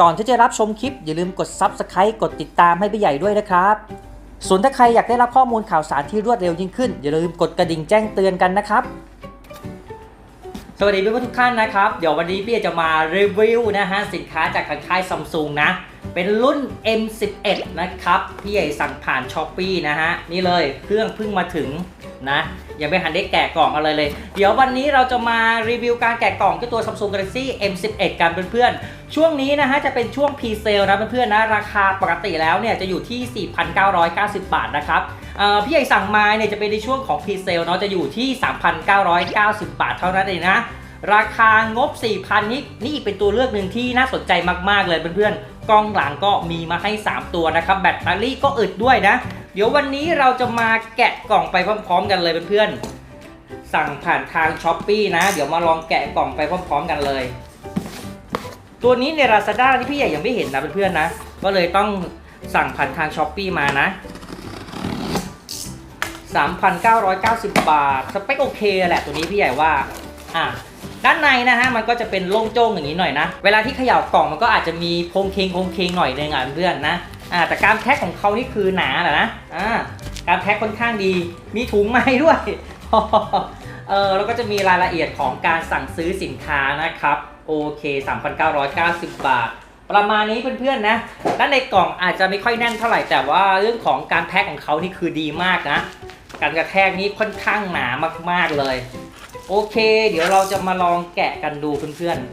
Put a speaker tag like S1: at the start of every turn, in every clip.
S1: ก่อนที่จะรับชมคลิปอย่าลืมกด Subscribe กดติดตามให้พี่ใหญ่ด้วยนะครับ ส่วนถ้าใครอยากได้รับข้อมูลข่าวสารที่รวดเร็วยิ่งขึ้น อย่าลืมกดกระดิ่งแจ้งเตือนกันนะครับ สวัสดีเพื่อนๆทุกท่านนะครับ เดี๋ยววันนี้พี่จะมารีวิวนะฮะสินค้าจากทางค่ายซัมซุงนะ เป็นรุ่น M11 นะครับ พี่ใหญ่สั่งผ่านช้อปปีนะฮะ นี่เลยเครื่องเพิ่งมาถึงนะยังไม่ทันได้แกะกล่องอะไรเลย เดี๋ยววันนี้เราจะมารีวิวการแกะกล่องเจ้าตัว Samsung Galaxy M11 กันเพื่อนๆ ช่วงนี้นะฮะจะเป็นช่วง p ีเซลนะเพื่อนๆนะราคาปกติแล้วเนี่ยจะอยู่ที่ 4,990 บาทนะครับพี่ใหญ่สั่งมาเนี่ยจะเป็นในช่วงของ p ีเซลเนาะจะอยู่ที่ 3,990 บาทเท่านั้นเองนะ ราคางบ 4,000 นี่นี่เป็นตัวเลือกหนึ่งที่น่าสนใจมากๆเลยเพื่อนๆ กล้องหลังก็มีมาให้ 3 ตัวนะครับแบตเตอรี่ก็อึดด้วยนะ เดี๋ยววันนี้เราจะมาแกะกล่องไปพร้อม ๆ กันเลยเพื่อนๆสั่งผ่านทางช้อปปีนะ เดี๋ยวมาลองแกะกล่องไปพร้อม ๆ กันเลย ตัวนี้ใน Lazada นี่พี่ใหญ่ยังไม่เห็นนะเพื่อนๆนะ ก็เลยต้องสั่งผ่านทางช้อปปีมานะ3,990 บาท สเปคโอเคแหละตัวนี้พี่ใหญ่ว่า อะ ด้านในนะฮะมันก็จะเป็นโล่งโจ้งอย่างนี้หน่อยนะ เวลาที่เขย่ากล่องมันก็อาจจะมีโครงเคงโครงเคงหน่อยนึงอะเพื่อนนะอ่าแต่การแพ็คของเขานี่คือหนาแหละนะอ่าการแพ็คค่อนข้างดี มีถุงไม้ด้วยเออแล้วก็จะมีรายละเอียดของการสั่งซื้อสินค้านะครับโอเค 3,990 บาท ประมาณนี้เพื่อนๆนะ ด้านในกล่องอาจจะไม่ค่อยแน่นเท่าไหร่แต่ว่าเรื่องของการแพ็คของเขานี่คือดีมากนะ การกระแทกนี้ค่อนข้างหนามากๆเลย โอเค เดี๋ยวเราจะมาลองแกะกันดูเพื่อนๆ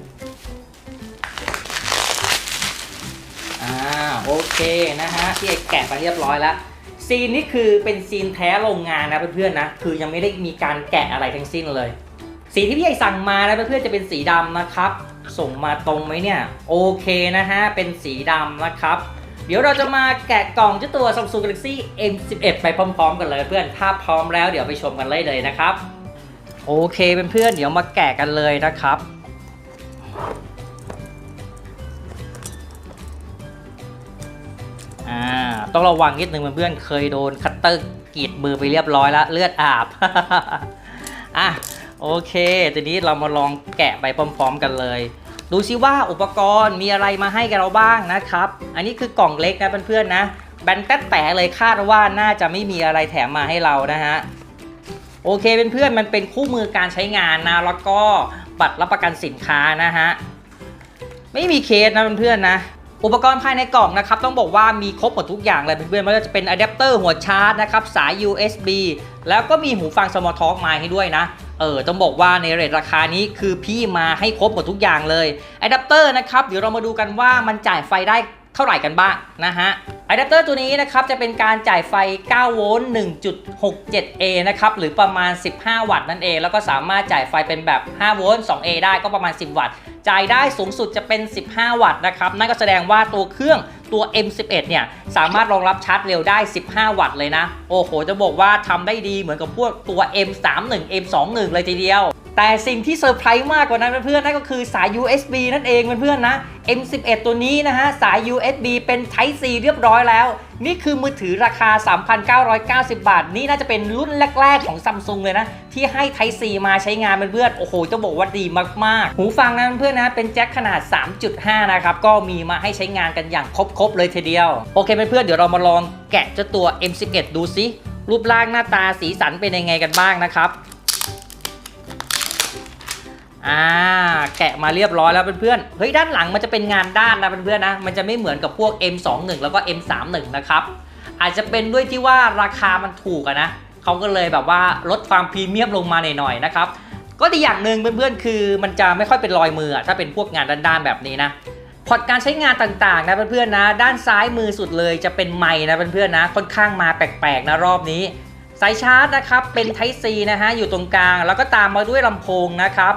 S1: อ่า โอเคนะฮะพี่เอกแกะไปเรียบร้อยแล้วซีนนี้คือเป็นซีนแท้โรงงานนะเพื่อนๆนะ คือยังไม่ได้มีการแกะอะไรทั้งสิ้นเลย สีที่พี่ใหญ่สั่งมานะเพื่อนๆจะเป็นสีดำนะครับ ส่งมาตรงไหมเนี่ย โอเคนะฮะ เป็นสีดำนะครับเดี๋ยวเราจะมาแกะกล่องเจ้าตัว Samsung Galaxy M11 ไปพร้อม ๆ กันเลยเพื่อน ถ้าพร้อมแล้วเดี๋ยวไปชมกันเลยเลยนะครับ โอเคเพื่อนๆเดี๋ยวมาแกะกันเลยนะครับ อ่า ต้องระวังนิดนึงเพื่อนๆ เคยโดนคัตเตอร์กรีดมือไปเรียบร้อยแล้วเลือดอาบ อะโอเคทีนี้เรามาลองแกะไปพร้อม ๆ กันเลย ดูซิว่าอุปกรณ์มีอะไรมาให้กับเราบ้างนะครับ อันนี้คือกล่องเล็กนะเพื่อนๆนะแบนแต๊ดแต่เลยคาดว่าน่าจะไม่มีอะไรแถมมาให้เรานะฮะ โอเคเป็นเพื่อนมันเป็นคู่มือการใช้งานนะแล้วก็บัตรรับประกันสินค้านะฮะไม่มีเคสนะเพื่อนๆนะอุปกรณ์ภายในกล่องนะครับต้องบอกว่ามีครบหมดทุกอย่างเลยเพื่อนๆไม่ว่าจะเป็นอะแดปเตอร์หัวชาร์จนะครับสาย USB แล้วก็มีหูฟัง Smart Talk มาให้ด้วยนะเออต้องบอกว่าในเรทราคานี้คือพี่มาให้ครบหมดทุกอย่างเลยอะแดปเตอร์นะครับเดี๋ยวเรามาดูกันว่ามันจ่ายไฟได้ เท่าไหร่กันบ้างนะฮะอะแดปเตอร์ตัวนี้นะครับจะเป็นการจ่ายไฟ 9 โวลต์ 1.67A นะครับหรือประมาณ 15 วัตต์นั่นเอง แล้วก็สามารถจ่ายไฟเป็นแบบ 5 โวลต์ 2A ได้ก็ประมาณ 10 วัตต์ จ่ายได้สูงสุดจะเป็น 15 วัตต์นะครับนั่นก็แสดงว่าตัวเครื่องตัว M11 เนี่ยสามารถรองรับชาร์จเร็วได้ 15 วัตต์เลยนะ โอ้โห จะบอกว่าทำได้ดีเหมือนกับพวกตัว M31 M21 เลยทีเดียว แต่สิ่งที่เซอร์ไพรส์มากกว่านั้นเพื่อนๆนั่นก็คือสาย USB นั่นเองเพื่อนๆนะ M11 ตัวนี้นะฮะ สาย USB เป็น Type C เรียบร้อยแล้ว นี่คือมือถือราคา 3,990 บาท นี่น่าจะเป็นรุ่นแรก ๆ ของ Samsung เลยนะ ที่ให้ Type C มาใช้งานเพื่อนๆโอ้โหต้องบอกว่าดีมากๆ หูฟังนะเพื่อนๆนะ เป็นแจ็คขนาด 3.5 นะครับ ก็มีมาให้ใช้งานกันอย่างครบ ๆ เลยทีเดียว โอเคเพื่อนๆเดี๋ยวเรามาลองแกะเจ้าตัว M11 ดูซิรูปร่างหน้าตาสีสันเป็นยังไงกันบ้างนะครับ อ่าแกะมาเรียบร้อยแล้วเพื่อนๆเฮ้ยด้านหลังมันจะเป็นงานด้านนะเพื่อนๆนะมันจะไม่เหมือนกับพวก M21 แล้วก็ M31 นะครับอาจจะเป็นด้วยที่ว่าราคามันถูกนะเขาก็เลยแบบว่าลดความพรีเมียมลงมาหน่อยๆนะครับก็ดีอย่างหนึ่งเพื่อนๆคือมันจะไม่ค่อยเป็นรอยมือถ้าเป็นพวกงานด้านๆแบบนี้นะพอร์ตการใช้งานต่างๆนะเพื่อนๆนะด้านซ้ายมือสุดเลยจะเป็นไม้นะเพื่อนๆนะค่อนข้างมาแปลกๆนะรอบนี้สายชาร์จนะครับเป็น Type C นะฮะอยู่ตรงกลาง แล้วก็ตามมาด้วยลำโพงนะครับ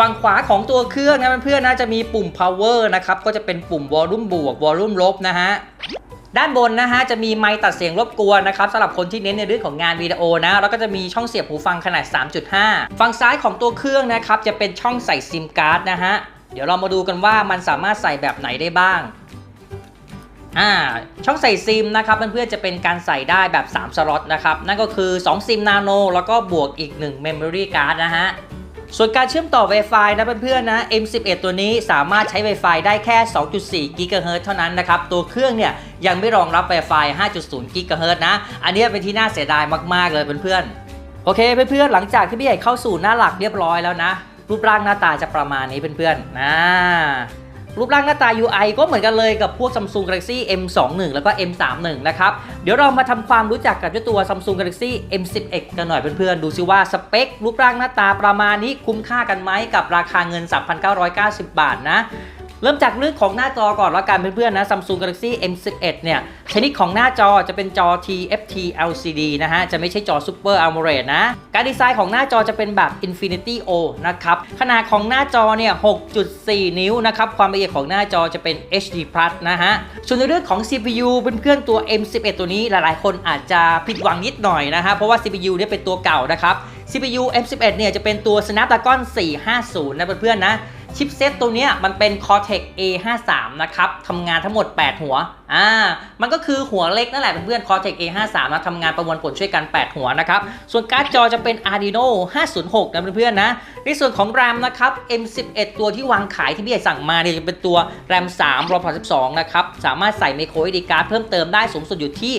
S1: ฝั่งขวาของตัวเครื่องนะเพื่อนๆนะจะมีปุ่ม power นะครับก็จะเป็นปุ่ม volume บวก volume ลบนะฮะด้านบนนะฮะจะมีไมค์ตัดเสียงรบกวนนะครับสำหรับคนที่เน้นในเรื่องของงานวิดีโอนะแล้วก็จะมีช่องเสียบหูฟังขนาด 3.5 ฝั่งซ้ายของตัวเครื่องนะครับจะเป็นช่องใส่ซิมการ์ดนะฮะเดี๋ยวเรามาดูกันว่ามันสามารถใส่แบบไหนได้บ้างอ่าช่องใส่ซิมนะครับเพื่อนๆจะเป็นการใส่ได้แบบ 3 สล็อตนะครับนั่นก็คือ 2 ซิมนาโนแล้วก็บวกอีก 1 Memory Card นะฮะ ส่วนการเชื่อมต่อ Wi-Fi นะเพื่อนๆนะ M11 ตัวนี้สามารถใช้ Wi-Fi ได้แค่ 2.4 GHz เท่านั้นนะครับ ตัวเครื่องเนี่ยยังไม่รองรับ Wi-Fi 5.0 GHz นะ อันนี้เป็นที่น่าเสียดายมากๆเลยเพื่อนๆ โอเคเพื่อนๆ หลังจากที่พี่ใหญ่เข้าสู่หน้าหลักเรียบร้อยแล้วนะ รูปร่างหน้าตาจะประมาณนี้เพื่อนๆนะ รูปร่างหน้าตา UI ก็เหมือนกันเลยกับพวก Samsung Galaxy M21 แล้วก็ M31 นะครับ เดี๋ยวเรามาทำความรู้จักกับเจ้าตัว Samsung Galaxy M11 กันหน่อยเพื่อนๆ ดูซิว่าสเปค รูปร่างหน้าตาประมาณนี้คุ้มค่ากันไหมกับราคาเงิน 3,990 บาทนะ เริ่มจากเรื่องของหน้าจอก่อนแล้วกันเพื่อนๆนะ Samsung Galaxy M11 เนี่ยชนิดของหน้าจอจะเป็นจอ TFT LCD นะฮะ จะไม่ใช่จอ Super AMOLED นะ การดีไซน์ของหน้าจอจะเป็นแบบ Infinity O นะครับ ขนาดของหน้าจอเนี่ย 6.4 นิ้วนะครับ ความละเอียดของหน้าจอจะเป็น HD Plus นะฮะ ส่วนในเรื่องของ CPU เพื่อนๆตัว M11 ตัวนี้หลายๆ คนอาจจะผิดหวังนิดหน่อยนะฮะ เพราะว่า CPU เนี่ยเป็นตัวเก่านะครับ CPU M11 เนี่ยจะเป็นตัว Snapdragon 450 นะเพื่อนๆนะ ชิปเซตตัวนี้มันเป็น Cortex A53 นะครับทำงานทั้งหมด 8 หัวอ่ามันก็คือหัวเล็กนั่นแหละเพื่อน Cortex A53 นะทำงานประมวลผลช่วยกัน 8 หัวนะครับส่วนการ์ดจอจะเป็น Arduino 506 นะเพื่อนๆนะในส่วนของ RAM นะครับ M11 ตัวที่วางขายที่พี่ใหญ่สั่งมาเนี่ยจะเป็นตัว RAM 3 ROM 12นะครับสามารถใส่ micro SD card เพิ่มเติมได้สูงสุดอยู่ที่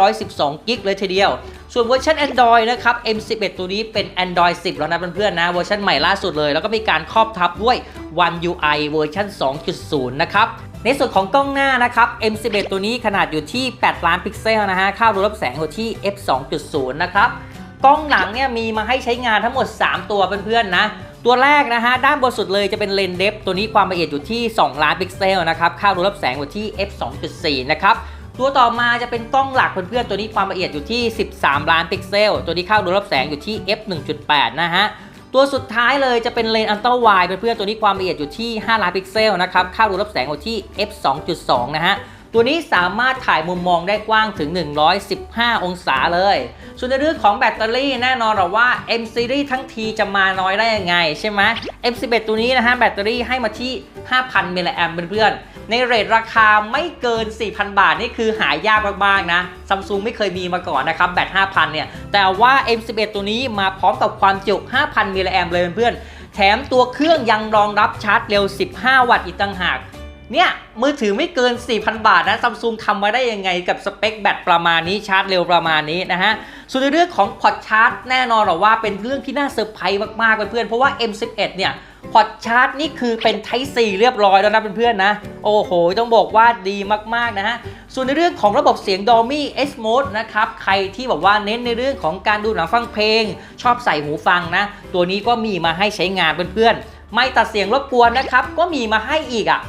S1: 512 กิกเลยทีเดียว ส่วนเวอร์ชัน Android นะครับ M11 ตัวนี้เป็น Android 10 แล้วนะเพื่อนๆนะเวอร์ชันใหม่ล่าสุดเลย แล้วก็มีการครอบทับด้วย One UI เวอร์ชัน2.0 นะครับในส่วนของกล้องหน้านะครับ M11 ตัวนี้ขนาดอยู่ที่ 8 ล้านพิกเซลนะฮะค่ารูรับแสงอยู่ที่ f 2.0 นะครับ กล้องหลังเนี่ยมีมาให้ใช้งานทั้งหมด 3 ตัวเพื่อนๆนะ ตัวแรกนะฮะด้านบนสุดเลยจะเป็นเลนส์เดฟตัวนี้ความละเอียดอยู่ที่ 2 ล้านพิกเซลนะครับ ค่ารูรับแสงอยู่ที่ f 2.4 นะครับ ตัวต่อมาจะเป็นกล้องหลักเพื่อนๆตัวนี้ความละเอียดอยู่ที่ 13 ล้านพิกเซล ตัวนี้เข้ารูรับแสงอยู่ที่ f 1.8 นะฮะตัวสุดท้ายเลยจะเป็นเลนส์อัลตร้าไวด์เพื่อนๆตัวนี้ความละเอียดอยู่ที่ 5 ล้านพิกเซลนะครับ ค่ารูรับแสงอยู่ที่ f 2.2 นะฮะ ตัวนี้สามารถถ่ายมุมมองได้กว้างถึง 115 องศาเลย ส่วนในเรื่องของแบตเตอรี่แน่นอนหรอว่า M Series ทั้งทีจะมาน้อยได้ยังไงใช่ไหม M11 ตัวนี้นะฮะแบตเตอรี่ให้มาที่ 5,000 มิลลิแอมเพื่อนๆ ในเรทราคาไม่เกิน 4,000 บาท นี่คือหายากมากๆนะซัมซุงไม่เคยมีมาก่อนนะครับแบต 5,000 เนี่ย แต่ว่า M11 ตัวนี้มาพร้อมกับความจุ 5,000 มิลลิแอมเลยเพื่อนๆ แถมตัวเครื่องยังรองรับชาร์จเร็ว 15 วัตต์อีกต่างหาก เนี่ย มือถือไม่เกิน 4,000 บาทนะซัมซุงทำมาได้ยังไงกับสเปคแบตประมาณนี้ชาร์จเร็วประมาณนี้นะฮะ ส่วนในเรื่องของพอร์ตชาร์จแน่นอนหรอว่าเป็นเรื่องที่น่าเซอร์ไพรส์มากๆเพื่อนๆเพราะว่า M11 เนี่ยพอร์ตชาร์จนี่คือเป็น Type C เรียบร้อยแล้วนะเพื่อนๆนะ โอ้โห ต้องบอกว่าดีมากๆนะฮะ ส่วนในเรื่องของระบบเสียง Dolby S Mode นะครับ ใครที่บอกว่าเน้นในเรื่องของการดูหนังฟังเพลง ชอบใส่หูฟังนะ ตัวนี้ก็มีมาให้ใช้งานเพื่อนๆ ไม่ตัดเสียงรบกวนนะครับ ก็มีมาให้อีกอะ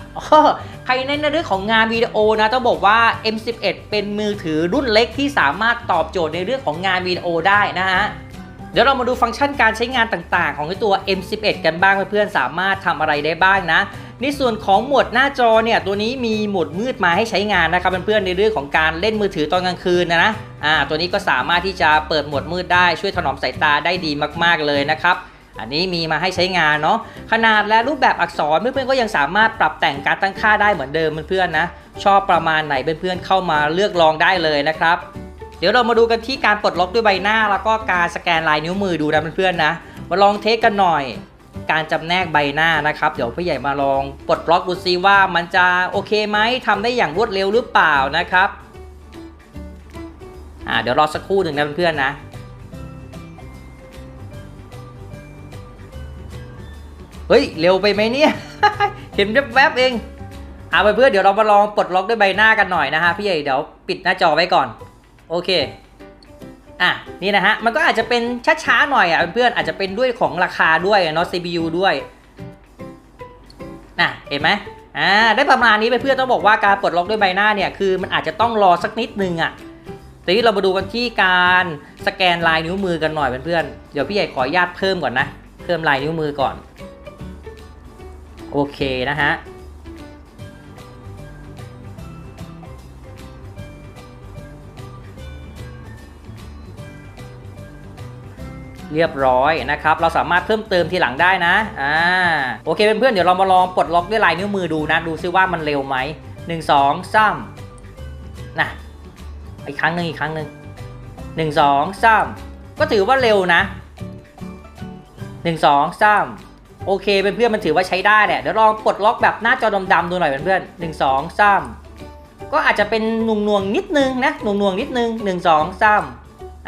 S1: ใครในเรื่องของงานวิดีโอนะต้องบอกว่า M11 เป็นมือถือรุ่นเล็กที่สามารถตอบโจทย์ในเรื่องของงานวิดีโอได้นะฮะเดี๋ยวเรามาดูฟังก์ชันการใช้งานต่างๆ ของตัว M11 กันบ้างเพื่อนๆสามารถทำอะไรได้บ้างนะ ในส่วนของโหมดหน้าจอเนี่ยตัวนี้มีโหมดมืดมาให้ใช้งานนะครับเพื่อนๆในเรื่องของการเล่นมือถือตอนกลางคืนนะนะอ่าตัวนี้ก็สามารถที่จะเปิดโหมดมืดได้ช่วยถนอมสายตาได้ดีมากๆเลยนะครับ อันนี้มีมาให้ใช้งานเนาะขนาดและรูปแบบอักษรเพื่อนๆก็ยังสามารถปรับแต่งการตั้งค่าได้เหมือนเดิมเพื่อนๆนะชอบประมาณไหนเพื่อนๆเข้ามาเลือกลองได้เลยนะครับ เดี๋ยวเรามาดูกันที่การปลดล็อกด้วยใบหน้า แล้วก็การสแกนลายนิ้วมือดูนะเพื่อนๆนะมาลองเทสกันหน่อยการจำแนกใบหน้านะครับ เดี๋ยวพี่ใหญ่มาลองปลดล็อกดูซิว่ามันจะโอเคไหมทำได้อย่างรวดเร็วหรือเปล่านะครับอ่าเดี๋ยวรอสักครู่หนึ่งนะเพื่อนๆนะ เฮ้ย เร็วไปไหมเนี่ย เห็นแวบๆเองเอาไปเพื่อนเดี๋ยวเรามาลองปลดล็อกด้วยใบหน้ากันหน่อยนะฮะพี่ใหญ่เดี๋ยวปิดหน้าจอไว้ก่อน โอเคอะนี่นะฮะมันก็อาจจะเป็นช้าๆหน่อยอะเพื่อนๆอาจจะเป็นด้วยของราคาด้วยเนาะ CPU ด้วยน่ะเห็นไหมอ่าได้ประมาณนี้ไปเพื่อนต้องบอกว่าการปลดล็อกด้วยใบหน้าเนี่ยคือมันอาจจะต้องรอสักนิดนึงอะทีนี้เรามาดูกันที่การสแกนลายนิ้วมือกันหน่อยเพื่อนๆเดี๋ยวพี่ใหญ่ขออนุญาตเพิ่มก่อนนะเพิ่มลายนิ้วมือก่อน โอเคนะฮะเรียบร้อยนะครับ เราสามารถเพิ่มเติมทีหลังได้นะ อ่า โอเคเพื่อนๆ เดี๋ยวเรามาลองปลดล็อกด้วยลายนิ้วมือดูนะ ดูซิว่ามันเร็วไหมหนึ่งสองสามนะอีกครั้งหนึ่งอีกครั้งหนึ่งหนึ่งสองสามก็ถือว่าเร็วนะหนึ่งสองสาม โอเคเพื่อนๆมันถือว่าใช้ได้แหละเดี๋ยวลองปลดล็อกแบบหน้าจอดำๆดูหน่อยเพื่อนๆหนึ่งสองสามก็อาจจะเป็นหน่วงนิดนึงนะหน่วงนิดนึงหนึ่งสองสาม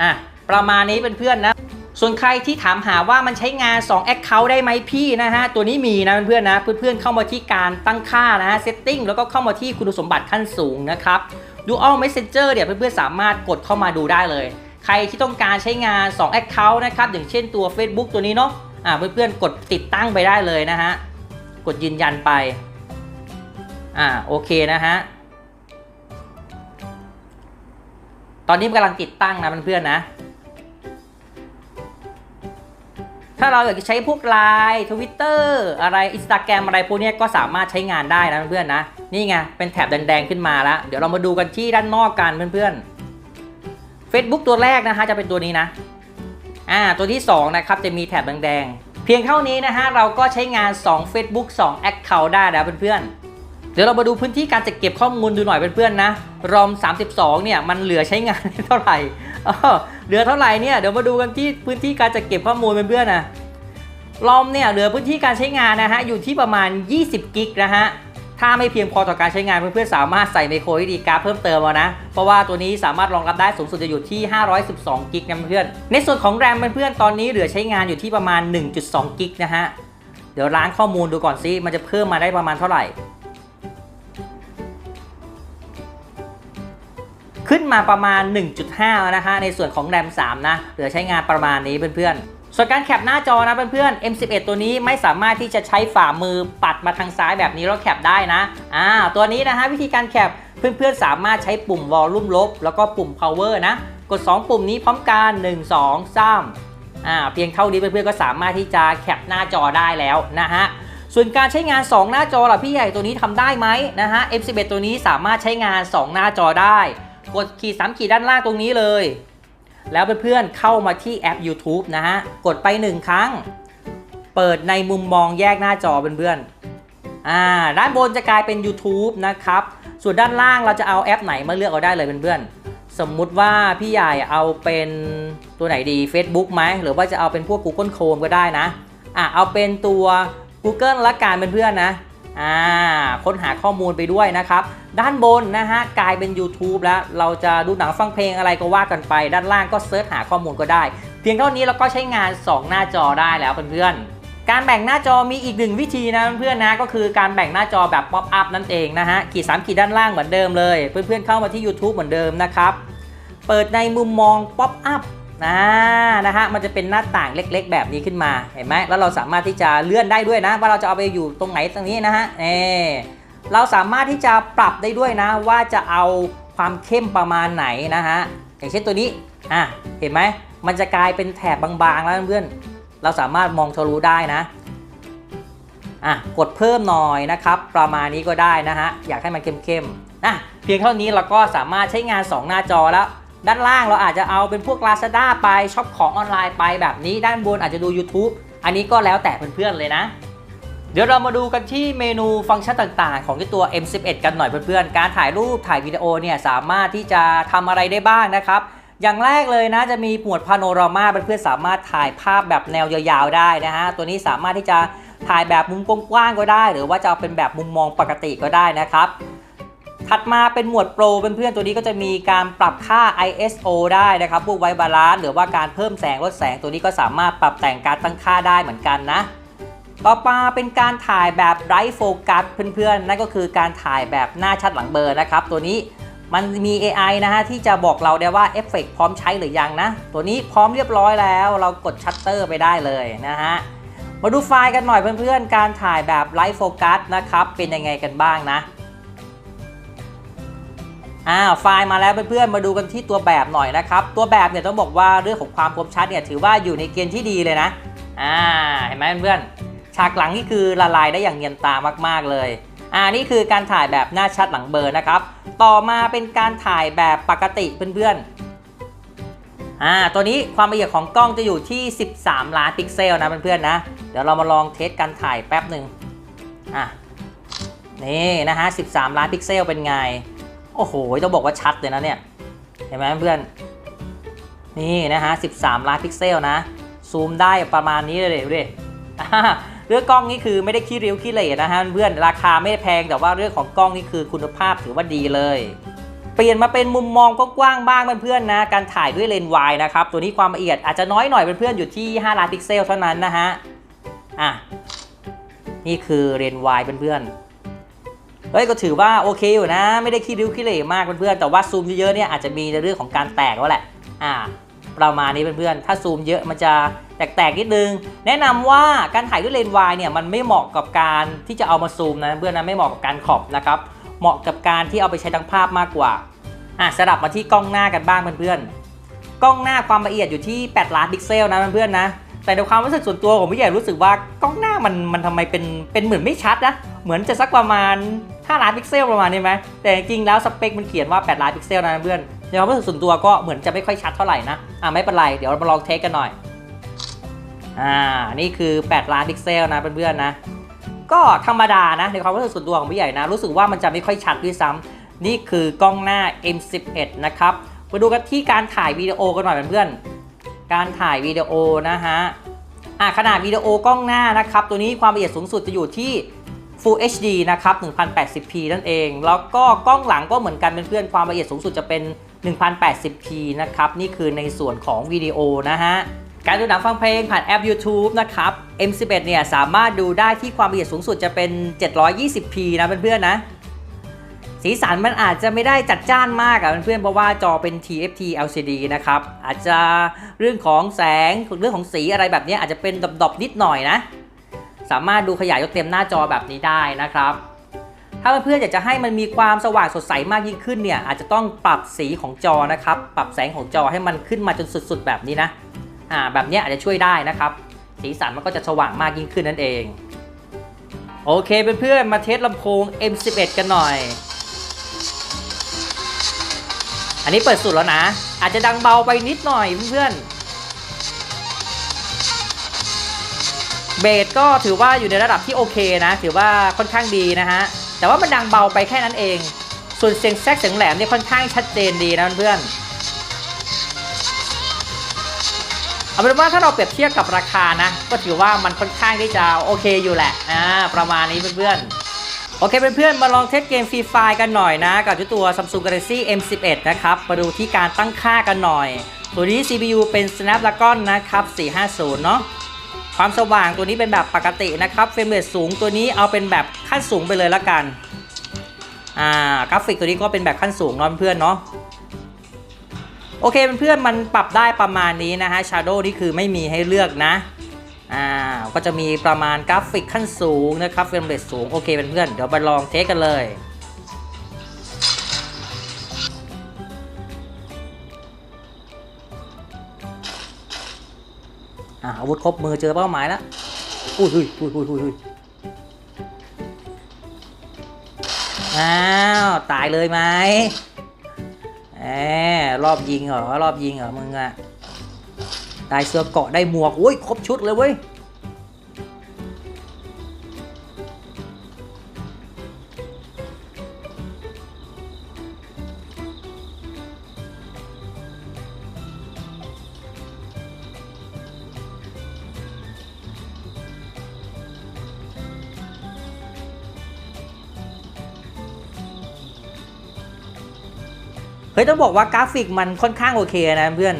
S1: อะประมาณนี้เพื่อนๆนะส่วนใครที่ถามหาว่ามันใช้งาน2 Account ได้ไหมพี่นะฮะ ตัวนี้มีนะเพื่อนๆนะ เพื่อนๆเข้ามาที่การตั้งค่านะฮะ setting แล้วก็เข้ามาที่คุณสมบัติขั้นสูงนะครับ Dual Messenger เนี่ยเพื่อนๆสามารถกดเข้ามาดูได้เลย ใครที่ต้องการใช้งาน 2 Account นะครับ อย่างเช่นตัว Facebook ตัวนี้เนาะ อ่าเพื่อนๆกดติดตั้งไปได้เลยนะฮะกดยืนยันไปอ่าโอเคนะฮะตอนนี้กำลังติดตั้งนะเพื่อนๆนะ ถ้าเราอยากจะใช้พวกไลน์ทวิตเตอร์อะไรอินสตาแกรมอะไรพวกนี้ก็สามารถใช้งานได้นะเพื่อนๆนะ นี่ไงเป็นแถบแดงๆขึ้นมาแล้ว เดี๋ยวเรามาดูกันที่ด้านนอกกันเพื่อนๆ Facebook ตัวแรกนะฮะจะเป็นตัวนี้นะ อ่าตัวที่ 2 นะครับ จะมีแถบแดงๆ เพียงเท่านี้นะฮะ เราก็ใช้งาน 2 Facebook 2 Account ได้แล้วเพื่อนๆ เดี๋ยวเรามาดูพื้นที่การจัดเก็บข้อมูลดูหน่อยเพื่อนๆนะ ROM 32 เนี่ย มันเหลือใช้งานเท่าไหร่เหลือเท่าไหร่เนี่ยเดี๋ยวมาดูกันที่พื้นที่การจัดเก็บข้อมูลเพื่อนๆนะรอมเนี่ยเหลือพื้นที่การใช้งานนะฮะอยู่ที่ประมาณ 20 กิกนะฮะ ถ้าไม่เพียงพอต่อการใช้งานเพื่อนๆสามารถใส่ไมโคร SD การ์ดเพิ่มเติมเอานะ เพราะว่าตัวนี้สามารถรองรับได้สูงสุดจะอยู่ที่ 512 กิกนะเพื่อนในส่วนของแรมเพื่อนๆตอนนี้เหลือใช้งานอยู่ที่ประมาณ 1.2 กิกนะฮะเดี๋ยวล้างข้อมูลดูก่อนซิมันจะเพิ่มมาได้ประมาณเท่าไหร่ขึ้นมาประมาณ 1.5 แล้วนะฮะในส่วนของแรม 3 นะ เหลือใช้งานประมาณนี้เพื่อนๆ ส่วนการแคปหน้าจอนะเพื่อนๆ M11 ตัวนี้ไม่สามารถที่จะใช้ฝ่ามือปัดมาทางซ้ายแบบนี้แล้วแคปได้นะอ่าตัวนี้นะฮะวิธีการแคปเพื่อนๆสามารถใช้ปุ่ม Volume ลบ แล้วก็ปุ่ม Power นะ กด 2 ปุ่มนี้พร้อมกัน 1 2 3อ่าเพียงเท่านี้เพื่อนๆก็สามารถที่จะแคปหน้าจอได้แล้วนะฮะส่วนการใช้งาน 2 หน้าจอล่ะพี่ใหญ่ตัวนี้ทำได้ไหมนะฮะ M11 ตัวนี้สามารถใช้งาน 2 หน้าจอได้ กดขีด3ขีดด้านล่างตรงนี้เลย แล้วเพื่อนๆเข้ามาที่แอป YouTube นะฮะ กดไป 1 ครั้ง เปิดในมุมมองแยกหน้าจอเพื่อนๆอ่าด้านบนจะกลายเป็น YouTube นะครับ ส่วนด้านล่างเราจะเอาแอปไหนมาเลือกเอาได้เลยเพื่อนๆ สมมุติว่าพี่ใหญ่เอาเป็นตัวไหนดี Facebook ไหมหรือว่าจะเอาเป็นพวก Google Chrome ก็ได้นะอะเอาเป็นตัว Google ละกันเพื่อนๆนะ อ่าค้นหาข้อมูลไปด้วยนะครับ ด้านบนนะฮะกลายเป็น YouTube แล้วเราจะดูหนังฟังเพลงอะไรก็ว่ากันไป ด้านล่างก็เซิร์ชหาข้อมูลก็ได้ เพียงเท่านี้เราก็ใช้งาน 2 หน้าจอได้แล้วเพื่อนๆการแบ่งหน้าจอมีอีกหนึ่งวิธีนะเพื่อนๆนะก็คือการแบ่งหน้าจอแบบป๊อปอัพนั่นเองนะฮะขีด3ขีดด้านล่างเหมือนเดิมเลย เพื่อนๆเข้ามาที่ YouTube เหมือนเดิมนะครับเปิดในมุมมองป๊อปอัพ นะนะฮะมันจะเป็นหน้าต่างเล็ก ๆ แบบนี้ขึ้นมาเห็นไหมแล้วเราสามารถที่จะเลื่อนได้ด้วยนะ ว่าเราจะเอาไปอยู่ตรงไหนตรงนี้นะฮะเอเราสามารถที่จะปรับได้ด้วยนะ ว่าจะเอาความเข้มประมาณไหนนะฮะอย่างเช่นตัวนี้อะเห็นไหมมันจะกลายเป็นแถบบางๆแล้วเพื่อนเราสามารถมองทะลุได้นะอะกดเพิ่มหน่อยนะครับ ประมาณนี้ก็ได้นะฮะอยากให้มันเข้มๆอะเพียงเท่านี้เราก็สามารถใช้งาน 2 หน้าจอแล้ว ด้านล่างเราอาจจะเอาเป็นพวก Lazada ไปช็อปของออนไลน์ไปแบบนี้ ด้านบนอาจจะดู YouTube อันนี้ก็แล้วแต่เพื่อนๆเลยนะ เดี๋ยวเรามาดูกันที่เมนูฟังก์ชันต่างๆ ของที่ตัว M11 กันหน่อยเพื่อนๆ การถ่ายรูปถ่ายวิดีโอเนี่ยสามารถที่จะทำอะไรได้บ้างนะครับ อย่างแรกเลยนะจะมีหมวดพาโนรามาเพื่อนๆสามารถถ่ายภาพแบบแนวยาวๆได้นะฮะตัวนี้สามารถที่จะถ่ายแบบมุมกว้างๆก็ได้ หรือว่าจะเอาเป็นแบบมุมมองปกติก็ได้นะครับ ถัดมาเป็นหมวดโปรเพื่อนๆตัวนี้ก็จะมีการปรับค่า ISO ได้นะครับพวกไวบาลานซ์หรือว่าการเพิ่มแสงลดแสงตัวนี้ก็สามารถปรับแต่งการตั้งค่าได้เหมือนกันนะ ต่อมาเป็นการถ่ายแบบไร้โฟกัสเพื่อนๆ นั่นก็คือการถ่ายแบบหน้าชัดหลังเบลอร์นะครับ ตัวนี้มันมี AI นะฮะที่จะบอกเราได้ว่าเอฟเฟกพร้อมใช้หรือยังนะ ตัวนี้พร้อมเรียบร้อยแล้ว เรากดชัตเตอร์ไปได้เลยนะฮะมาดูไฟล์กันหน่อยเพื่อนๆ การถ่ายแบบไร้โฟกัสนะครับเป็นยังไงกันบ้างนะ อ่าไฟล์มาแล้วเพื่อนๆมาดูกันที่ตัวแบบหน่อยนะครับ ตัวแบบเนี่ยต้องบอกว่าเรื่องของความคมชัดเนี่ยถือว่าอยู่ในเกณฑ์ที่ดีเลยนะอ่าเห็นไหมเพื่อนๆฉากหลังนี่คือละลายได้อย่างเนียนตามากๆเลยอ่านี่คือการถ่ายแบบหน้าชัดหลังเบลอร์นะครับ ต่อมาเป็นการถ่ายแบบปกติเพื่อนๆอ่าตัวนี้ความละเอียดของกล้องจะอยู่ที่ 13 ล้านพิกเซลนะเพื่อนๆนะเดี๋ยวเรามาลองเทสการถ่ายแป๊บหนึ่งอะนี่นะฮะ13 ล้านพิกเซลเป็นไง โอ้โหต้องบอกว่าชัดเลยนะเนี่ย เห็นไหมเพื่อน นี่นะฮะ 13 ล้านพิกเซลนะ ซูมได้ประมาณนี้เลยดูดิเรื่องกล้องนี่คือไม่ได้ขี้ริ้วขี้เหร่นะฮะเพื่อน ราคาไม่แพงแต่ว่าเรื่องของกล้องนี่คือคุณภาพถือว่าดีเลย เปลี่ยนมาเป็นมุมมองกว้างๆบ้างเพื่อนๆนะ การถ่ายด้วยเลนส์วายนะครับ ตัวนี้ความละเอียดอาจจะน้อยหน่อยเพื่อนๆอยู่ที่ 5 ล้านพิกเซลเท่านั้นนะฮะ อะ นี่คือเลนส์วายเพื่อนๆ เฮ้ยก็ถือว่าโอเคอยู่นะ ไม่ได้ขี้ริ้วขี้เหร่มากเพื่อนๆแต่ว่าซูมเยอะๆเนี่ยอาจจะมีในเรื่องของการแตกแล้วแหละอ่าประมาณนี้เพื่อนๆ ถ้าซูมเยอะมันจะแตกๆนิดนึง แนะนำว่าการถ่ายด้วยเลนส์วายเนี่ยมันไม่เหมาะกับการที่จะเอามาซูมนะเพื่อนนะไม่เหมาะกับการขอบนะครับ เหมาะกับการที่เอาไปใช้ทั้งภาพมากกว่า อะสลับมาที่กล้องหน้ากันบ้างเพื่อนๆ กล้องหน้าความละเอียดอยู่ที่ 8 ล้านพิกเซลนะเพื่อนๆนะ แต่ในความรู้สึกส่วนตัวผมไม่ใหญ่รู้สึกว่ากล้องหน้ามันมันทำไมเป็นเป็นเหมือนไม่ชัดนะเหมือนจะสักประมาณ 5 ล้านพิกเซลประมาณนี้ไหมแต่จริงแล้วสเปคมันเขียนว่า 8 ล้านพิกเซลนะเพื่อนในความรู้สึกส่วนตัวก็เหมือนจะไม่ค่อยชัดเท่าไหร่นะอะไม่เป็นไรเดี๋ยวเรามาลองเทสกันหน่อยอ่านี่คือ 8 ล้านพิกเซลนะเพื่อนๆนะก็ธรรมดานะในความรู้สึกส่วนตัวของพี่ใหญ่นะ รู้สึกว่ามันจะไม่ค่อยชัดด้วยซ้ำนี่คือกล้องหน้า M11 นะครับมาดูกันที่การถ่ายวิดีโอกันหน่อยเพื่อนๆ การถ่ายวิดีโอนะฮะอะขนาดวิดีโอกล้องหน้านะครับ ตัวนี้ความละเอียดสูงสุดจะอยู่ที่ Full HD นะครับ 1080p นั่นเอง แล้วก็กล้องหลังก็เหมือนกันเพื่อนๆความละเอียดสูงสุดจะเป็น 1080p นะครับ นี่คือในส่วนของวิดีโอนะฮะ การดูหนังฟังเพลงผ่านแอป YouTube นะครับ M11 เนี่ยสามารถดูได้ที่ความละเอียดสูงสุดจะเป็น 720p นะเพื่อนๆนะ สีสันมันอาจจะไม่ได้จัดจ้านมากอะเพื่อนๆเพราะว่าจอเป็น TFT LCD นะครับ อาจจะเรื่องของแสงเรื่องของสีอะไรแบบนี้อาจจะเป็นดอบๆนิดหน่อยนะ สามารถดูขยายยกเต็มหน้าจอแบบนี้ได้นะครับถ้าเพื่อนๆอยากจะให้มันมีความสว่างสดใสมากยิ่งขึ้นเนี่ยอาจจะต้องปรับสีของจอนะครับ ปรับแสงของจอให้มันขึ้นมาจนสุดๆ แบบนี้นะอ่าแบบนี้อาจจะช่วยได้นะครับ สีสันมันก็จะสว่างมากยิ่งขึ้นนั่นเอง โอเคเพื่อนๆมาเทสลำโพง M11 กันหน่อย อันนี้เปิดสุดแล้วนะ อาจจะดังเบาไปนิดหน่อยเพื่อนเบสก็ถือว่าอยู่ในระดับที่โอเคนะ ถือว่าค่อนข้างดีนะฮะ แต่ว่ามันดังเบาไปแค่นั้นเอง ส่วนเสียงแซกเสียงแหลมเนี่ยค่อนข้างชัดเจนดีนะเพื่อนเอาเป็นว่าถ้าเราเปรียบเทียบกับราคานะ ก็ถือว่ามันค่อนข้างที่จะโอเคอยู่แหละอ่าประมาณนี้เพื่อนๆ โอเคเพื่อนๆ มาลองเทสเกมฟรีไฟกันหน่อยนะ กับตัว Samsung Galaxy M11 นะครับ มาดูที่การตั้งค่ากันหน่อย ตัวนี้ CPU เป็น Snapdragon นะครับ 450 เนาะความสว่างตัวนี้เป็นแบบปกตินะครับ เฟรมเรทสูงตัวนี้เอาเป็นแบบขั้นสูงไปเลยละกัน อ่ากราฟิกตัวนี้ก็เป็นแบบขั้นสูงเนาะเพื่อนเนาะโอเคเพื่อนๆมันปรับได้ประมาณนี้นะฮะ Shadow นี่คือไม่มีให้เลือกนะ อ่าก็จะมีประมาณกราฟิกขั้นสูงนะครับเฟรมเรทสูงโอเคเพื่อนๆเดี๋ยวไปลองเทสกันเลยอาวุธครบมือเจอเป้าหมายแล้วอุ้ยอุ้ยอุ้ยอุ้ยอุ้ยอุ้ยอ้าว ตายเลยไหมแหมรอบยิงเหรอ รอบยิงเหรอมึงอะ ได้เสื้อเกาะได้หมวกอุ้ยครบชุดเลยเว้ยเฮ้ยต้องบอกว่ากราฟิกมันค่อนข้างโอเคนะเพื่อน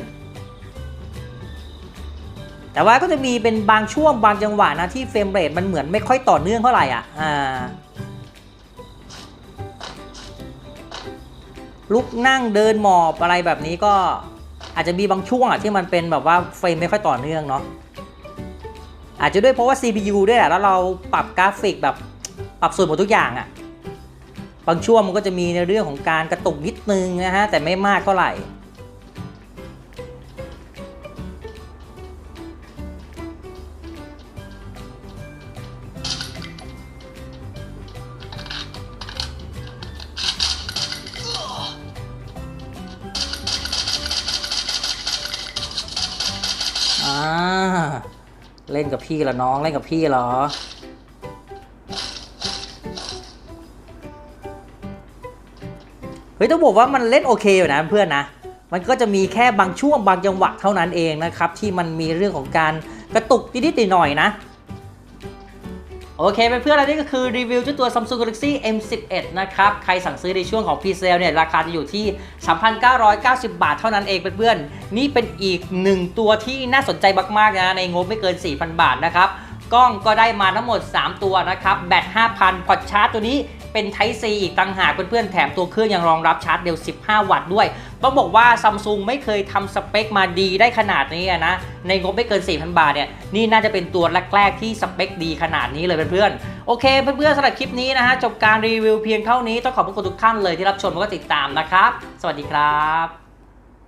S1: แต่ว่าก็จะมีเป็นบางช่วงบางจังหวะนะที่เฟรมเรทมันเหมือนไม่ค่อยต่อเนื่องเท่าไหร่อะอ่าลุกนั่งเดินหมอบอะไรแบบนี้ก็อาจจะมีบางช่วงอะที่มันเป็นแบบว่าเฟรมไม่ค่อยต่อเนื่องเนาะอาจจะด้วยเพราะว่า CPU ด้วยแหละแล้วเราปรับกราฟิกแบบปรับส่วนหมดทุกอย่างอะบางช่วงมันก็จะมีในเรื่องของการกระตุกนิดนึงนะฮะแต่ไม่มากเท่าไหร่ กับพี่เหรอน้องเล่นกับพี่เหรอ เฮ้ยต้องบอกว่ามันเล่นโอเคอยู่นะเพื่อนนะ มันก็จะมีแค่บางช่วงบางจังหวะเท่านั้นเองนะครับ ที่มันมีเรื่องของการกระตุกนิดๆหน่อยๆนะ โอเคเพื่อนๆและนี่ก็คือรีวิวเจ้าตัว Samsung Galaxy M11 นะครับ ใครสั่งซื้อในช่วงของ p ีเซลเนี่ย ราคาจะอยู่ที่ 3,990 บาทเท่านั้นเองเพื่อนๆ นี่เป็นอีกหนึ่งตัวที่น่าสนใจมากๆนะในงบไม่เกิน 4,000 บาทนะครับ กล้องก็ได้มาทั้งหมด 3 ตัวนะครับ แบต 5,000 พอร์ตชาร์จตัวนี้ เป็น Type C อีกต่างหากเพื่อนๆแถมตัวเครื่องยังรองรับชาร์จเร็ว 15 วัตต์ด้วย ต้องบอกว่า Samsung ไม่เคยทำสเปคมาดีได้ขนาดนี้นะ ในงบไม่เกิน 4,000 บาทเนี่ย นี่น่าจะเป็นตัวแรกๆที่สเปคดีขนาดนี้เลยเพื่อนๆ โอเคเพื่อนๆสำหรับคลิปนี้นะฮะจบการรีวิวเพียงเท่านี้ ต้องขอบคุณทุกท่านเลยที่รับชมแล้วก็ติดตามนะครับ สวัสดีครับ